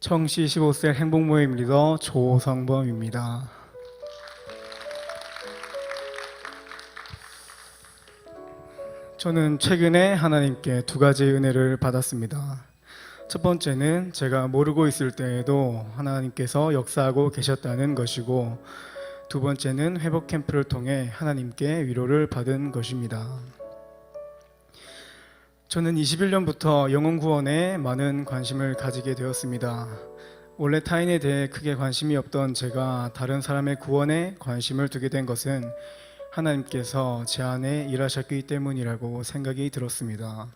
청시 15세 행복 모임 리더 조성범입니다. 저는 최근에 하나님께 두 가지 은혜를 받았습니다. 첫 번째는 제가 모르고 있을 때에도 하나님께서 역사하고 계셨다는 것이고 두 번째는 회복 캠프를 통해 하나님께 위로를 받은 것입니다. 저는 21년부터 영혼 구원에 많은 관심을 가지게 되었습니다. 원래 타인에 대해 크게 관심이 없던 제가 다른 사람의 구원에 관심을 두게 된 것은 하나님께서 제 안에 일하셨기 때문이라고 생각이 들었습니다.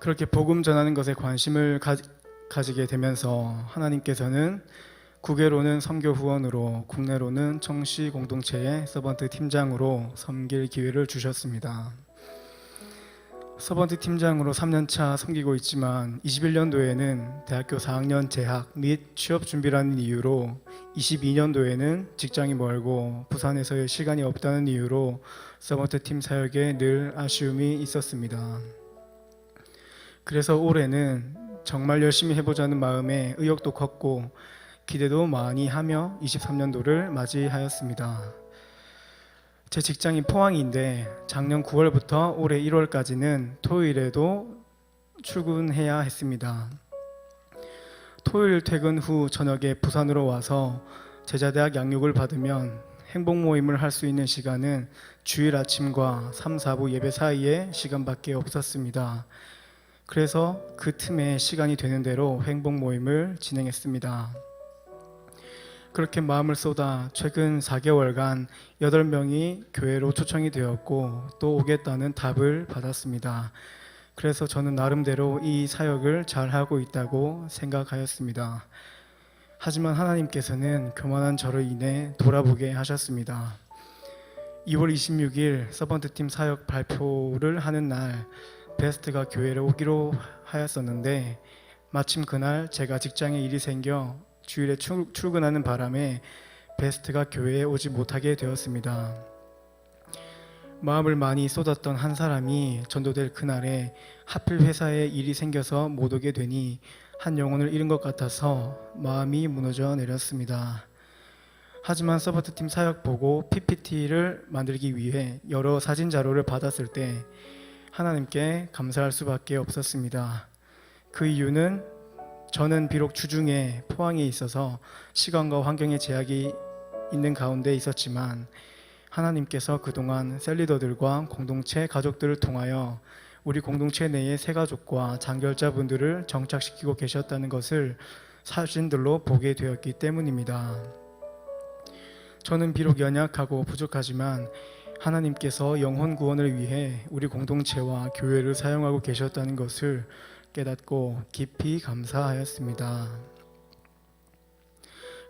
그렇게 복음 전하는 것에 관심을 가, 가지게 되면서 하나님께서는 국외로는 선교 후원으로 국내로는 청시 공동체의 서번트 팀장으로 섬길 기회를 주셨습니다. 서번트 팀장으로 3년차 섬기고 있지만 21년도에는 대학교 4학년 재학 및 취업 준비라는 이유로 22년도에는 직장이 멀고 부산에서의 시간이 없다는 이유로 서번트 팀 사역에 늘 아쉬움이 있었습니다. 그래서 올해는 정말 열심히 해보자는 마음에 의욕도 컸고 기대도 많이 하며 23년도를 맞이하였습니다. 제 직장이 포항인데 작년 9월부터 올해 1월까지는 토요일에도 출근해야 했습니다. 토요일 퇴근 후 저녁에 부산으로 와서 제자대학 양육을 받으면 행복 모임을 할 수 있는 시간은 주일 아침과 3, 4부 예배 사이에 시간밖에 없었습니다. 그래서 그 틈에 시간이 되는 대로 행복 모임을 진행했습니다. 그렇게 마음을 쏟아 최근 4개월간 8명이 교회로 초청이 되었고 또 오겠다는 답을 받았습니다. 그래서 저는 나름대로 이 사역을 잘 하고 있다고 생각하였습니다. 하지만 하나님께서는 교만한 저를 인해 돌아보게 하셨습니다. 2월 26일 서번트 팀 사역 발표를 하는 날 베스트가 교회를 오기로 하였었는데 마침 그날 제가 직장에 일이 생겨 주일에 출, 출근하는 바람에 베스트가 교회에 오지 못하게 되었습니다. 마음을 많이 쏟았던 한 사람이 전도될 그날에 하필 회사에 일이 생겨서 못 오게 되니 한 영혼을 잃은 것 같아서 마음이 무너져 내렸습니다. 하지만 서버트 팀 사역 보고 PPT를 만들기 위해 여러 사진 자료를 받았을 때 하나님께 감사할 수밖에 없었습니다. 그 이유는 저는 비록 주중에 포항에 있어서 시간과 환경의 제약이 있는 가운데 있었지만 하나님께서 그동안 셀리더들과 공동체 가족들을 통하여 우리 공동체 내의 새 가족과 장결자분들을 정착시키고 계셨다는 것을 사진들로 보게 되었기 때문입니다. 저는 비록 연약하고 부족하지만 하나님께서 영혼 구원을 위해 우리 공동체와 교회를 사용하고 계셨다는 것을 깨닫고 깊이 감사하였습니다.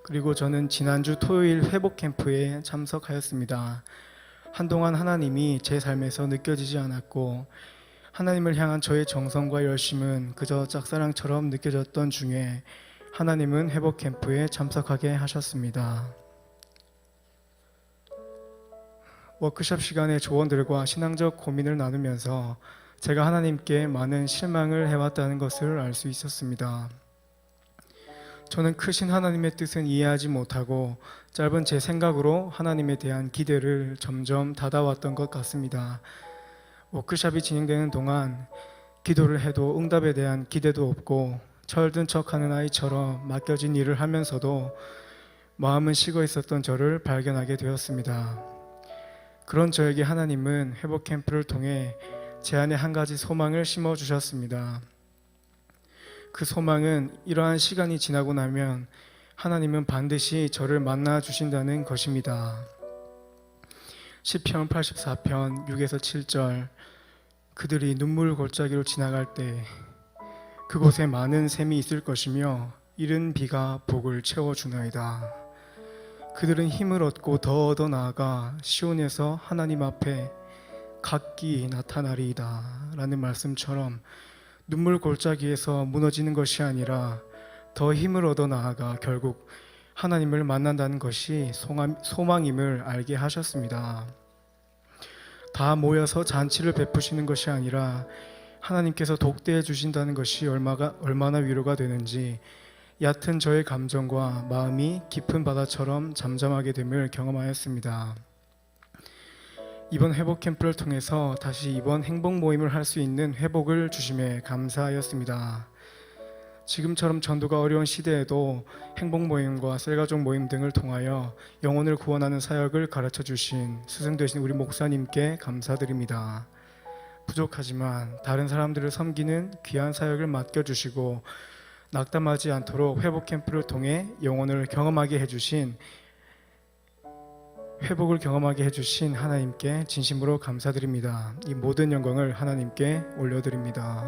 그리고 저는 지난주 토요일 회복 캠프에 참석하였습니다. 한동안 하나님이 제 삶에서 느껴지지 않았고 하나님을 향한 저의 정성과 열심은 그저 짝사랑처럼 느껴졌던 중에 하나님은 회복 캠프에 참석하게 하셨습니다. 워크숍 시간에 조원들과 신앙적 고민을 나누면서 제가 하나님께 많은 실망을 해왔다는 것을 알 수 있었습니다. 저는 크신 하나님의 뜻은 이해하지 못하고 짧은 제 생각으로 하나님에 대한 기대를 점점 닫아왔던 것 같습니다. 워크숍이 진행되는 동안 기도를 해도 응답에 대한 기대도 없고 철든 척하는 아이처럼 맡겨진 일을 하면서도 마음은 식어 있었던 저를 발견하게 되었습니다. 그런 저에게 하나님은 회복 캠프를 통해 제 안에 한 가지 소망을 심어 주셨습니다. 그 소망은 이러한 시간이 지나고 나면 하나님은 반드시 저를 만나 주신다는 것입니다. 시편 84편 6에서 7절 그들이 눈물 골짜기로 지나갈 때 그곳에 많은 샘이 있을 것이며 이른 비가 복을 채워 주나이다. 그들은 힘을 얻고 더 얻어 나아가 시온에서 하나님 앞에 각기 나타나리이다 라는 말씀처럼 눈물 골짜기에서 무너지는 것이 아니라 더 힘을 얻어 나아가 결국 하나님을 만난다는 것이 소망임을 알게 하셨습니다. 다 모여서 잔치를 베푸시는 것이 아니라 하나님께서 독대해 주신다는 것이 얼마가 얼마나 위로가 되는지 얕은 저의 감정과 마음이 깊은 바다처럼 잠잠하게 됨을 경험하였습니다. 이번 회복 캠프를 통해서 다시 이번 행복 모임을 할 수 있는 회복을 주심에 감사하였습니다. 지금처럼 전도가 어려운 시대에도 행복 모임과 셀가족 모임 등을 통하여 영혼을 구원하는 사역을 가르쳐 주신 스승 되신 우리 목사님께 감사드립니다. 부족하지만 다른 사람들을 섬기는 귀한 사역을 맡겨 주시고 낙담하지 않도록 회복 캠프를 통해 영혼을 경험하게 해 주신 회복을 경험하게 해 주신 하나님께 진심으로 감사드립니다. 이 모든 영광을 하나님께 올려드립니다.